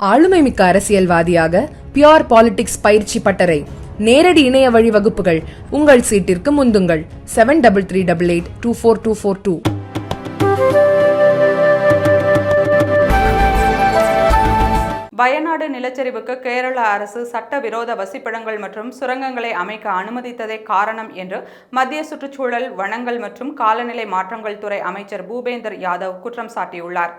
ஆளுமைமிக்க அரசியல்வாதியாக pure politics பயிற்சி பட்டறை. நேரடி இணைய வழி வகுப்புகள். உங்கள் சீட்டிற்கு முந்துங்கள். Seven double three double eight two four two four two Wayanad நிலச்சரிவுக்கு Kerala அரசு சட்டவிரோத வசிப்பிடங்கள் மற்றும் சுரங்கங்களை அமைக்க அனுமதித்ததே காரணம் என்று மத்திய சுற்றுச்சூழல் வனங்கள் மற்றும் காலநிலை மாற்றங்கள் துறை அமைச்சர் பூபேந்தர் யாதவ் குற்றம் சாட்டியுள்ளார்.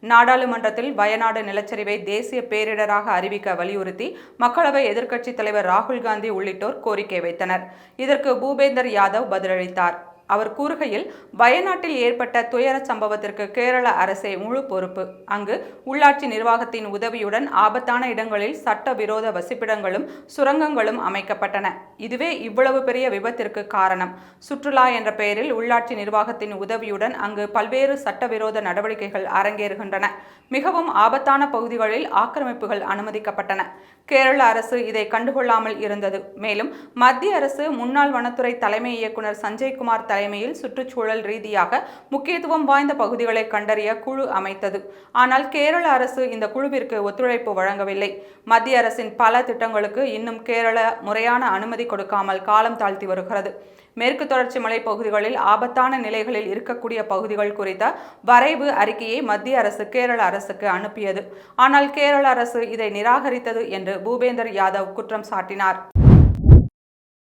நாடாளுமன்றத்தில் வயநாடு நிலச்சரிவை தேசிய பேரிடராக அறிவிக்க வலியுறுத்தி மக்களவை எதிர்க்கட்சித் தலைவர் ராகுல் காந்தி உள்ளிட்டோர் கோரிக்கை வைத்தனர். இதற்கு பூபேந்தர் யாதவ் பதிலளித்தார். அவர் கூறுகையில் வயநாட்டில் ஏற்பட்ட துயர சம்பவத்திற்கு கேரள அரசே முழு பொறுப்பு. அங்கு உள்ளாட்சி நிர்வாகத்தின் உதவியுடன் ஆபத்தான இடங்களில் சட்டவிரோத வசிப்பிடங்களும் சுரங்கங்களும் அமைக்கப்பட்டன. இதுவே இவ்வளவு பெரிய விபத்திற்கு காரணம். சுற்றுலா என்ற பெயரில் உள்ளாட்சி நிர்வாகத்தின் உதவியுடன் அங்கு பல்வேறு சட்டவிரோத நடவடிக்கைகள் அரங்கேறுகின்றன. மிகவும் ஆபத்தான பகுதிகளில் ஆக்கிரமிப்புகள் அனுமதிக்கப்பட்டன. கேரள அரசு இதை கண்டுகொள்ளாமல் இருந்தது. மேலும் மத்திய அரசு முன்னாள் வனத்துறை தலைமை இயக்குனர் சஞ்சய்குமார் தலைமையில் சுற்றுச்சூழல் ரீதியாக முக்கியத்துவம் வாய்ந்த பகுதிகளை கண்டறிய குழு அமைத்தது. ஆனால் கேரள அரசு இந்த குழுவிற்கு ஒத்துழைப்பு வழங்கவில்லை. மத்திய அரசின் பல திட்டங்களுக்கு இன்னும் கேரள முறையான அனுமதி கொடுக்காமல் காலம் தாழ்த்தி வருகிறது. மேற்கு தொடர்ச்சி மலை பகுதிகளில் ஆபத்தான நிலைகளில் இருக்கக்கூடிய பகுதிகள் குறித்த வரைவு அறிக்கையை மத்திய அரசு கேரள அரசுக்கு அனுப்பியது. ஆனால் கேரள அரசு இதை நிராகரித்தது என்று பூபேந்தர் யாதவ் குற்றம் சாட்டினார்.